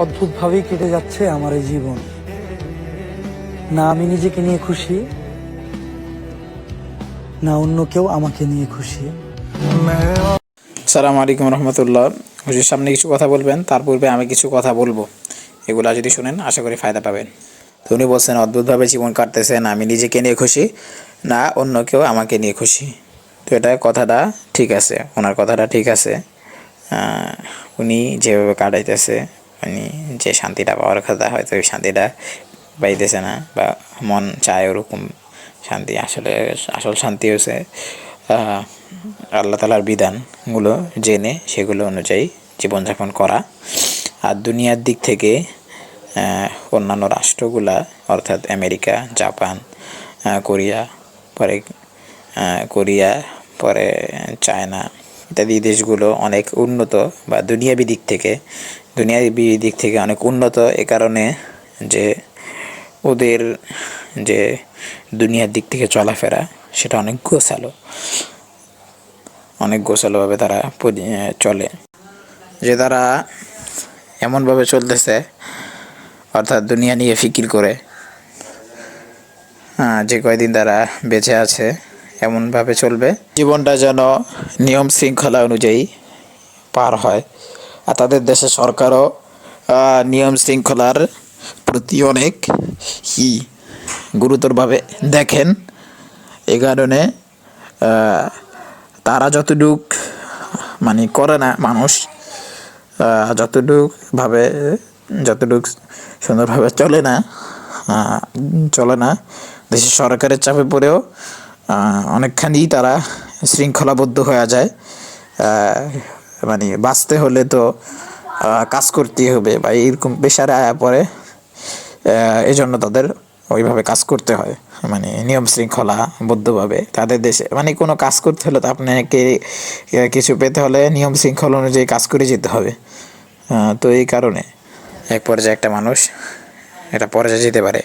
অদ্ভুতভাবেই কেটে যাচ্ছে আমার এই জীবন। না আমি নিজেকে নিয়ে খুশি, না অন্য কেউ আমাকে নিয়ে খুশি। সালাম আলাইকুম রহমতুল্লাহ। হুজুর, সামনে কিছু কথা বলবেন, তার পূর্বে আমি কিছু কথা বলব। এগুলা যদি শুনেন, আশা করি ফায়দা পাবেন। তো উনি বলছেন, অদ্ভুতভাবে জীবন কাটতেছেন, আমি নিজেকে নিয়ে খুশি, না অন্য কেউ আমাকে নিয়ে খুশি। তো এটা কথাটা ঠিক আছে, ওনার কথাটা ঠিক আছে। উনি যেভাবে কাটাইতেছে উনি যে শান্তিটা পাওয়ার কথা হয়তো ওই শান্তিটা পাইতেছে না বা মন চায় ওরকম শান্তি, আসলে আসল শান্তি হচ্ছে আল্লাহ তালার বিধানগুলো জেনে সেগুলো অনুযায়ী জীবনযাপন করা। আর দুনিয়ার দিক থেকে অন্যান্য রাষ্ট্রগুলা, অর্থাৎ আমেরিকা, জাপান কোরিয়া, পরে কোরিয়া, পরে চায়না ইত্যাদি দেশগুলো অনেক উন্নত বা দুনিয়াবি দিক থেকে দুনিয়াবি দিক থেকে অনেক উন্নত এ কারণে যে ওদের যে দুনিয়ার দিক থেকে চলাফেরা, সেটা অনেক গোছালো। অনেক গোছালোভাবে তারা চলে। যে তারা এমনভাবে চলতেছে, অর্থাৎ দুনিয়া নিয়ে ফিকির করে যে কয়দিন তারা বেঁচে আছে, এমনভাবে চলবে। জীবনটা যেন নিয়ম শৃঙ্খলা অনুযায়ী পার হয়। আর তাদের দেশের সরকারও নিয়ম শৃঙ্খলার প্রতি অনেক ই গুরুতরভাবে দেখেন। এই কারণে তারা যতটুক মানে করে না মানুষ যতটুকভাবে, যতটুক সুন্দরভাবে চলে না চলে না দেশের সরকারের চাপে পড়েও অনেকখানি তারা শৃঙ্খলাবদ্ধ হয়ে যায়। মানে বাঁচতে হলে তো কাজ করতেই হবে বা এরকম পেশারে আয়া পরে এই জন্য তাদের ওইভাবে কাজ করতে হয়। মানে নিয়ম শৃঙ্খলা বদ্ধভাবে তাদের দেশে। মানে কোনো কাজ করতে হলে তো আপনাকে কিছু পেতে হলে নিয়ম শৃঙ্খলা অনুযায়ী কাজ করে যেতে হবে। তো এই কারণে এক পর্যায়ে একটা মানুষ এটা পর্যায়ে যেতে পারে।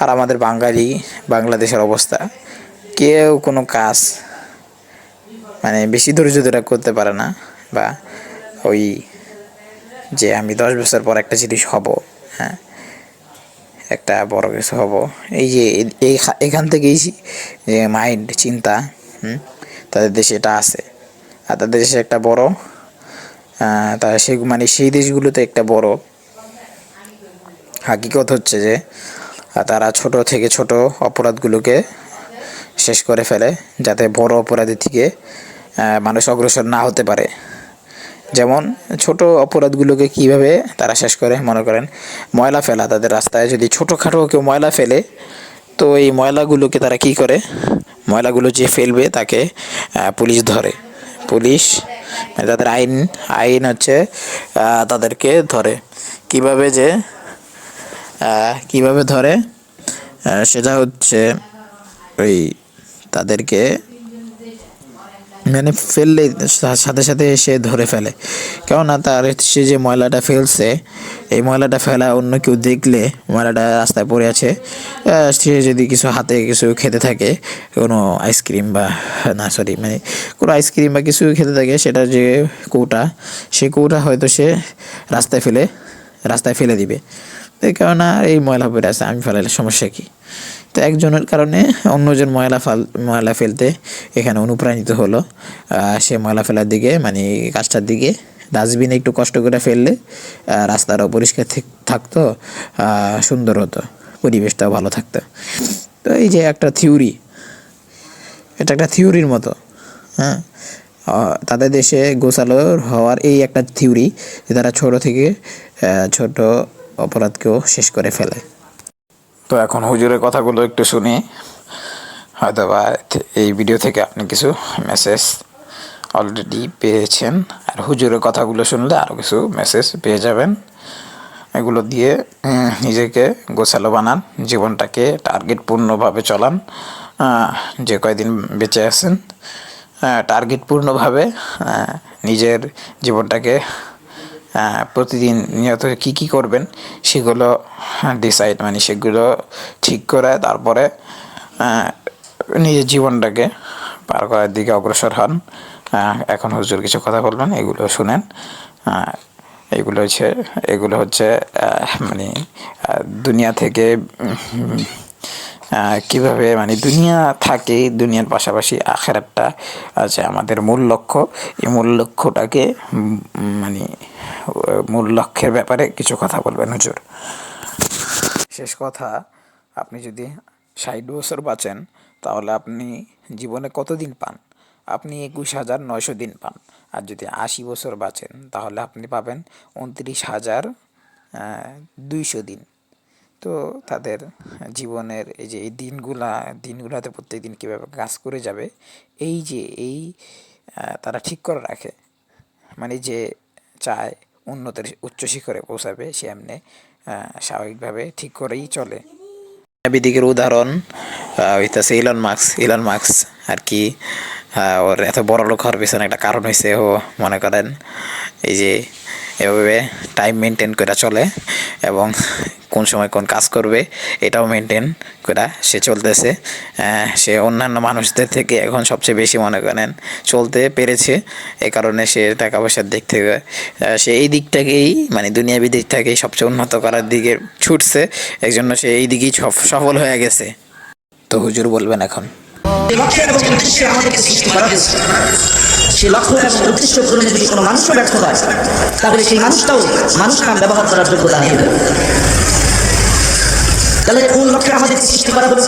আর আমাদের বাঙালি, বাংলাদেশের অবস্থা, কেউ কোনো কাজ মানে বেশি ধৈর্য ধরে করতে পারে না। বা ওই যে আমি দশ বছর পর একটা জিনিস হব হ্যাঁ? একটা বড় কিছু হব। এই যে এই এখান থেকেই যে মাইন্ড চিন্তা হুম, তাদের দেশে এটা আছে। আর তাদের দেশে একটা বড় আহ, তা সে মানে সেই দেশগুলোতে একটা বড় হাকিকত হচ্ছে যে তারা ছোট থেকে ছোট অপরাধগুলোকে শেষ করে ফেলে যাতে বড় অপরাধের থেকে মানুষ অগ্রসর না হতে পারে। যেমন ছোট অপরাধগুলোকে কীভাবে তারা শেষ করে, মনে করেন ময়লা ফেলা, তাদের রাস্তায় যদি ছোটোখাটো কেউ ময়লা ফেলে, তো এই ময়লাগুলোকে তারা কি করে? ময়লাগুলো যে ফেলবে তাকে পুলিশ ধরে। পুলিশ মানে তাদের আইন আইন হচ্ছে তাদেরকে ধরে। কীভাবে যে কীভাবে ধরে? সেটা হচ্ছে ওই তাদেরকে মানে ফেললে সাথে সাথে সে ধরে ফেলে। কেননা তার সে যে ময়লাটা ফেলছে, এই ময়লাটা ফেলা অন্য কেউ দেখলে ময়লাটা রাস্তায় পড়ে আছে সে যদি কিছু হাতে কিছু খেতে থাকে, কোনো আইসক্রিম বা, না, সরি মানে কোনো আইসক্রিম বা কিছু খেতে থাকে, সেটা যে কৌটা, সে কৌটা হয়তো সে রাস্তায় ফেলে রাস্তায় ফেলে দিবে। কারণে এই ময়লা পড়ে আছে, আমি ফেলালে সমস্যা কি? তো একজনের কারণে অন্যজন ময়লা ফাল, ময়লা ফেলতে এখানে অনুপ্রাণিত হলো। সে ময়লা ফেলার দিকে মানে কাজটার দিকে ডাস্টবিনে একটু কষ্ট করে ফেললে রাস্তাটাও পরিষ্কার থাক- থাকতো সুন্দর হতো, পরিবেশটাও ভালো থাকতো। তো এই যে একটা থিওরি, এটা একটা থিওরির মতো হ্যাঁ? তাদের দেশে গোছালো হওয়ার এই একটা থিওরি যে তারা ছোট থেকে ছোট অপরাধকেও শেষ করে ফেলে। তো এখন হুজুরের কথাগুলো একটু শুনি। হয়তো বা এই ভিডিও থেকে আপনি কিছু মেসেজ অলরেডি পেয়েছেন। আর হুজুরের কথাগুলো শুনলে আরও কিছু মেসেজ পেয়ে যাবেন। এগুলো দিয়ে নিজেকে গোছালো বানান জীবনটাকে টার্গেটপূর্ণভাবে চলান। যে কয়দিন বেঁচে আছেন টার্গেট পূর্ণভাবে আহ, নিজের জীবনটাকে প্রতিদিন নিয়ত কী কী করবেন সেগুলো ডিসাইড মানে সেগুলো ঠিক করে তারপরে নিজের জীবনটাকে পার করার দিকে অগ্রসর হন। এখন হুজুর কিছু কথা বলবেন, এগুলো শুনেন। এগুলো হচ্ছে এগুলো হচ্ছে মানে দুনিয়া থেকে কীভাবে মানে দুনিয়া থাকে, দুনিয়ার পাশাপাশি আখেরাতটা আছে আমাদের মূল লক্ষ্য। এই মূল লক্ষ্যটাকে মানে মূল লক্ষ্যের ব্যাপারে কিছু কথা বলবেন, হুজুর। শেষ কথা, আপনি যদি ষাট বছর বাঁচেন, তাহলে আপনি জীবনে কতদিন পান? আপনি একুশ হাজার নয়শো দিন পান। আর যদি আশি বছর বাঁচেন, তাহলে আপনি পাবেন উনত্রিশ হাজার দুইশো দিন। তো তাদের জীবনের এই যে এই দিনগুলা, দিনগুলাতে প্রত্যেকদিন কীভাবে কাজ করে যাবে, এই যে এই তারা ঠিক করে রাখে। মানে যে চায় উন্নতির উচ্চ শিখরে পৌঁছাবে, সে এমনি স্বাভাবিকভাবে ঠিক করেই চলে। বিদিকের উদাহরণ হইতাছে ইলন মার্কস ইলন মার্কস আর কি ওর এত বড় লোক হওয়ার পিছনে একটা কারণ হয়েছে ও মনে করেন, এই যে এভাবে টাইম মেনটেন করে চলে এবং কোন সময় কোন কাজ করবে, এটাও মেনটেন করা সে চলতেছে। সে অন্যান্য মানুষদের থেকে এখন সবচেয়ে বেশি মনে করেন চলতে পেরেছে এই কারণে সে টাকা পয়সার দিক থেকে সে এই দিকটাকেই মানে দুনিয়াবি দিকটাকেই সবচেয়ে উন্নত করার দিকে ছুটছে এই জন্য সে এই দিকেই সফ- সফল হয়ে গেছে। তো হুজুর বলবেন এখন। সেই উদ্দেশ্য পূরণে যদি কোনো মানুষও ব্যর্থ হয়, তাহলে সেই মানুষটাও মানুষ নাম ব্যবহার করার যোগ্যতা যাবে তাহলে কোন লক্ষ্যে আমাদের সৃষ্টি করা হলো?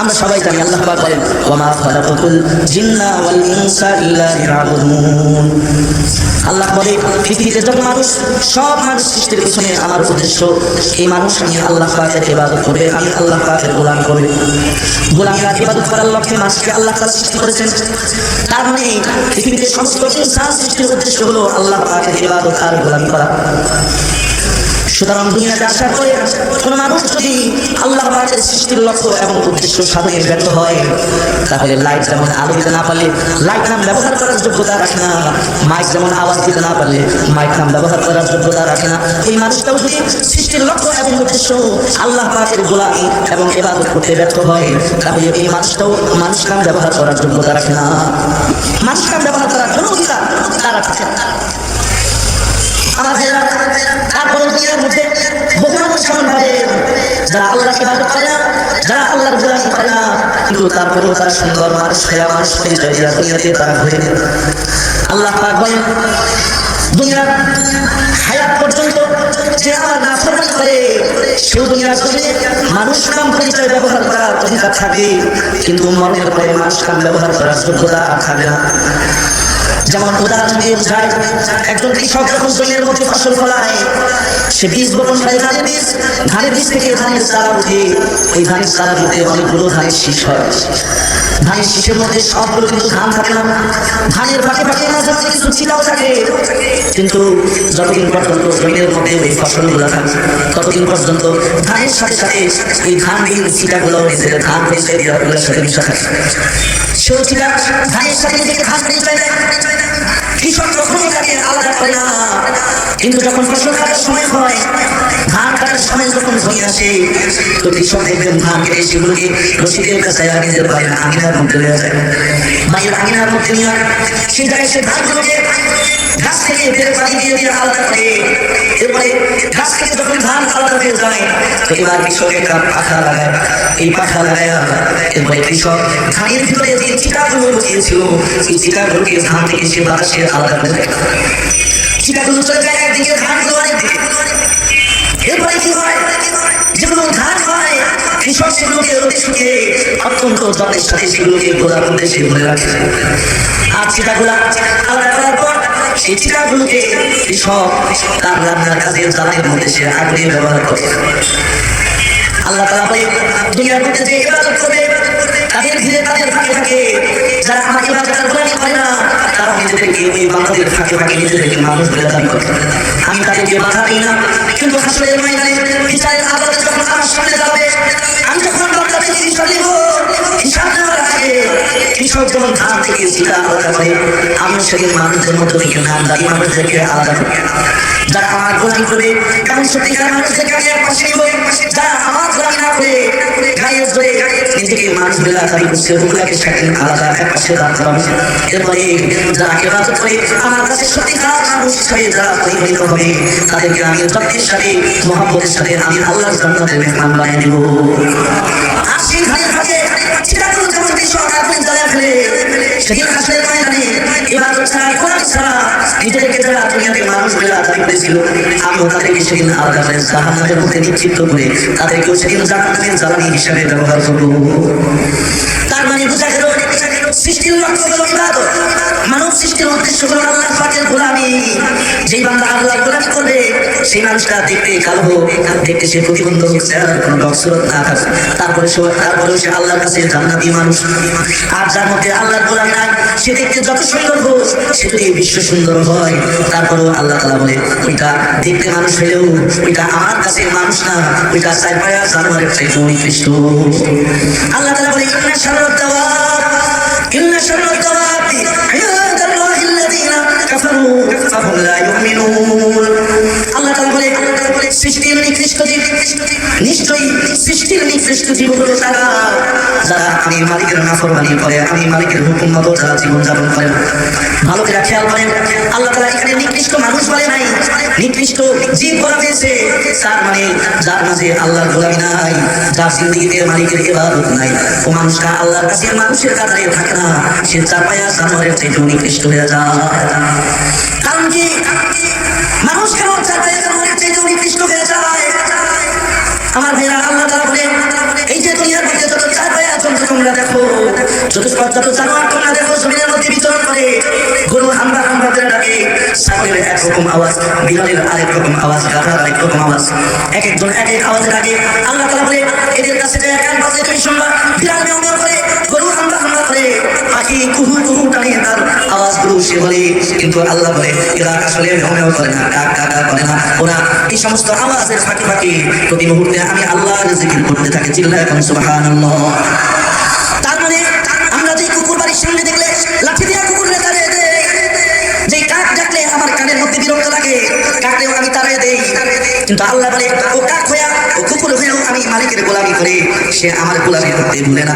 আমরা সবাই জানি, আল্লাহ পাক বলেন ওমা খালাকাতুল জিন্না ওয়াল ইনসা ইল্লা লিয়াবুদুন। আল্লাহ বলে, পৃথিবীতে যত মানুষ, সব মানুষ সৃষ্টির পিছনে আমার উদ্দেশ্য, এই মানুষ আমি আল্লাহ পাকের ইবাদত করবে, আমি আল্লাহ পাকের গোলাম করবে। গোলামরা ইবাদত করার লক্ষ্যে মানুষকে আল্লাহ তাআলা সৃষ্টি করেছেন। তার মানে পৃথিবীতে সমস্ত ইনসান সৃষ্টির উদ্দেশ্য হলো আল্লাহ পাকের ইবাদত আর গোলামি করা। সুতরাং দুনিয়াতে আসার পরে কোন মানুষ যদি আল্লাহ পাকের সৃষ্টির লক্ষ্য এবং উদ্দেশ্য সাধনে ব্যর্থ হয়, তাহলে লাইট যেমন আলো দিতে না পারলে লাইট নাম ব্যবহার করার যোগ্যতা রাখে না। মাইক যেমন আওয়াজ দিতে না পারলে মাইক নাম ব্যবহার করার যোগ্যতা রাখে না। এই মানুষটাও যদি সৃষ্টির লক্ষ্য এবং উদ্দেশ্য আল্লাহ পাকের গোলামি এবং এবাদত করতে ব্যর্থ হয়, তাহলে এই মানুষটাও মানুষ নাম ব্যবহার করার যোগ্যতা রাখে না। মানুষ নাম ব্যবহার করার কোনো অধিকার তারা থাকে বহু মানুষ এমন ভাবে যারা আল্লাহকে ইবাদত করে না, যারা আল্লাহর গোলামি করে না, কিন্তু তারপরেও তারা সুন্দর মানুষ হয়ে মানুষ পরিচয় দেওয়া দুনিয়াতে তারা ঘুরে আল্লাহ পাক বলেন দুনিয়ার হায়াত পর্যন্ত যে আমার নাফরমানি করে, সেও দুনিয়ার জমিনে মানুষ নাম পরিচয় ব্যবহার করার থাকে কিন্তু মরণের পরে মানুষ নাম ব্যবহার করার যোগ্যতা থাকে না। যেমন উদাহরণ দিয়ে বোঝায় একজন কৃষক যখন জমির মধ্যে ফসল ফলায়, সে বীজ বপন করে ধানের বীজ ধানের বীজ থেকে ধানের চারা উঠে, এই ধানের চারা উঠে অনেকগুলো ধানের শীষ হয়। ধানের শীষের মধ্যে সবগুলো কিন্তু ধান থাকে না। ধানের ফাঁকে ফাঁকে মাঝে মাঝে কিছু ছিটাও থাকে। কিন্তু যতদিন পর্যন্ত জমির মধ্যে ওই ফসলগুলো থাকে, ততদিন পর্যন্ত ধানের সাথে সাথে এই ধান বিন ছিটাগুলো নিজের ধান হয়েছে দেওয়াগুলোর সাথে মিশা থাকে। সেও ছিটা ধানের সাথে নিজেকে ধান দেয় কৃষক কখনো তাকে আলাদা করে না। কিন্তু যখন ফসল কাটার সময় হয় ধান সময় যখন হয়ে আসে তো কৃষক দেখবেন ধান কেটে সেগুলোকে রসিদের কাছে আর নিজের বাড়ির আঙিনার মধ্যে নিয়ে যায়। বাড়ির আঙিনার মধ্যে নিয়ে সেই জায়গায় সে ধানগুলোকে ঘাস থেকে ফের বাড়ি দিয়ে দিয়ে আলাদা করে। এরপরে ঘাস থেকে যখন ধান আলাদা হয়ে যায় পাখা লাগায়। এই পাখা লাগায় এরপরে কৃষক ধানের ভিতরে যে চিটাগুলোকে ধান থেকে সে বাতাসে আলাদা করে চলে যায় একদিকে অনেকদিকে এরপরে কি হয় যেগুলো ধান হয়, কৃষক সেগুলোকে রোদে শুকিয়ে অত্যন্ত যত্নের সাথে সেগুলোকে গোলা মধ্যে সে ভরে রাখে। আর চিটাগুলা আলাদা করার পর সেই চিটাগুলোকে কৃষক তার রান্নার কাজে জ্বালানির মধ্যে সে আগুনে ব্যবহার করে। আল্লাহ তালা বলে নিজেদেরকে এই বাংলাদেশের থাকে ফাঁকে নিজেদেরকে মানুষ বলে দাবি করে আমি তাদেরকে বাধা দিই না, কিন্তু হাসলের ময়দানে বিচারের আদালতে যখন আমার সামনে যাবে, আমি যখন দরকার জিনিসটা দিব কৃষক যেমন ধান থেকে সেটা আলাদা করে আমিও সেদিন মানুষদের মধ্যে থেকে নামদারি মানুষদেরকে আলাদা করি যারা আমার গোলামি করবে এমন সত্যিকার মানুষদেরকে আমি এক পাশে নিব? যারা আমার গোলামি না করে গায়ের জোরে নিজেকে মানুষ বেলা দাবি করছে এক পাশে যারা আমার কাছে সত্যিকার মানুষ আমি যত্নের সাথে, মহাব্বতের সাথে আমি দেব। আসলে সেদিন হাসলের ময়দানে এবার ছাড়া কোরআন ছাড়া নিজেদেরকে যারা দুনিয়াতে মানুষ বলে আদায় করেছিল, আমিও তাদেরকে সেদিন আলাদা করে জাহান্নামের মধ্যে নিশ্চিত করে তাদেরকেও সেদিন জাহান্নামের জ্বালানি হিসাবে ব্যবহার করব। তার মানে বোঝা গেল, সৃষ্টির লক্ষ্য হলো ইবাদত। মানব সৃষ্টির উদ্দেশ্য হলো আল্লাহ পাকের গোলামি। যেই বান্দা আল্লাহ গোলামি করবে সেই মানুষটা দেখতে কালো হোক দেখতে সে প্রতিবন্ধ হোক তার কোনো ডক্সরত না থাকে তারপরে সে তারপরেও সে আল্লাহর কাছে জান্নাতি মানুষ আর যার মধ্যে আল্লাহর গোলামি নাই সে দেখতে যত সুন্দর হোক সে যদি বিশ্ব সুন্দর হয় তারপরেও আল্লাহ তালা বলে ওইটা দেখতে মানুষ হলেও ওইটা আমার কাছে মানুষ না ওইটা চার পায়া জানোয়ারের চাইতে নিকৃষ্ট আল্লাহ তালা বলে ইন্না শাররত দাওয়াব ইন্না শাররত দাওয়াব عند الله الذين كفروا فهم لا সৃষ্টির নিকৃষ্ট জীব নিশ্চয়ই সৃষ্টির নিকৃষ্ট জীব হলো তারা। যারা আমি মালিকের নাফরমানি করে আমি মালিকের হুকুম মতো যারা জীবন যাপন করে। ভালো করে খেয়াল করেন, আল্লাহ তাআলা এখানে নিকৃষ্ট মানুষ বলে নাই, নিকৃষ্ট জীব বলা হয়েছে। তার মানে যার মাঝে আল্লাহর গোলামি নাই, যার জিন্দিগিতে মালিকের ইবাদত নাই। ও মানুষটা আল্লাহর কাছে মানুষের কাতারে থাকে না, সে চার পায়া জানোয়ারের চাইতে নিকৃষ্ট হয়ে যায়। কারণ কি? ডাকে। আল্লাহ কিন্তু আল্লাহ বলে, এরা আসলে মেও করে না, কাক কাকা করে না। ওরা এই সমস্ত আওয়াজের ফাঁকি ফাঁকি প্রতি মুহূর্তে আমি আল্লাহর জিকির করতে থাকি। চিল্লা এখন সুবহানাল্লাহ। কিন্তু আল্লাহ বলে, ও কাক হইয়া, ও কুকুর হয়েও আমি মালিকের গোলামি করি, সে আমার গোলামি করতে ভুলে না।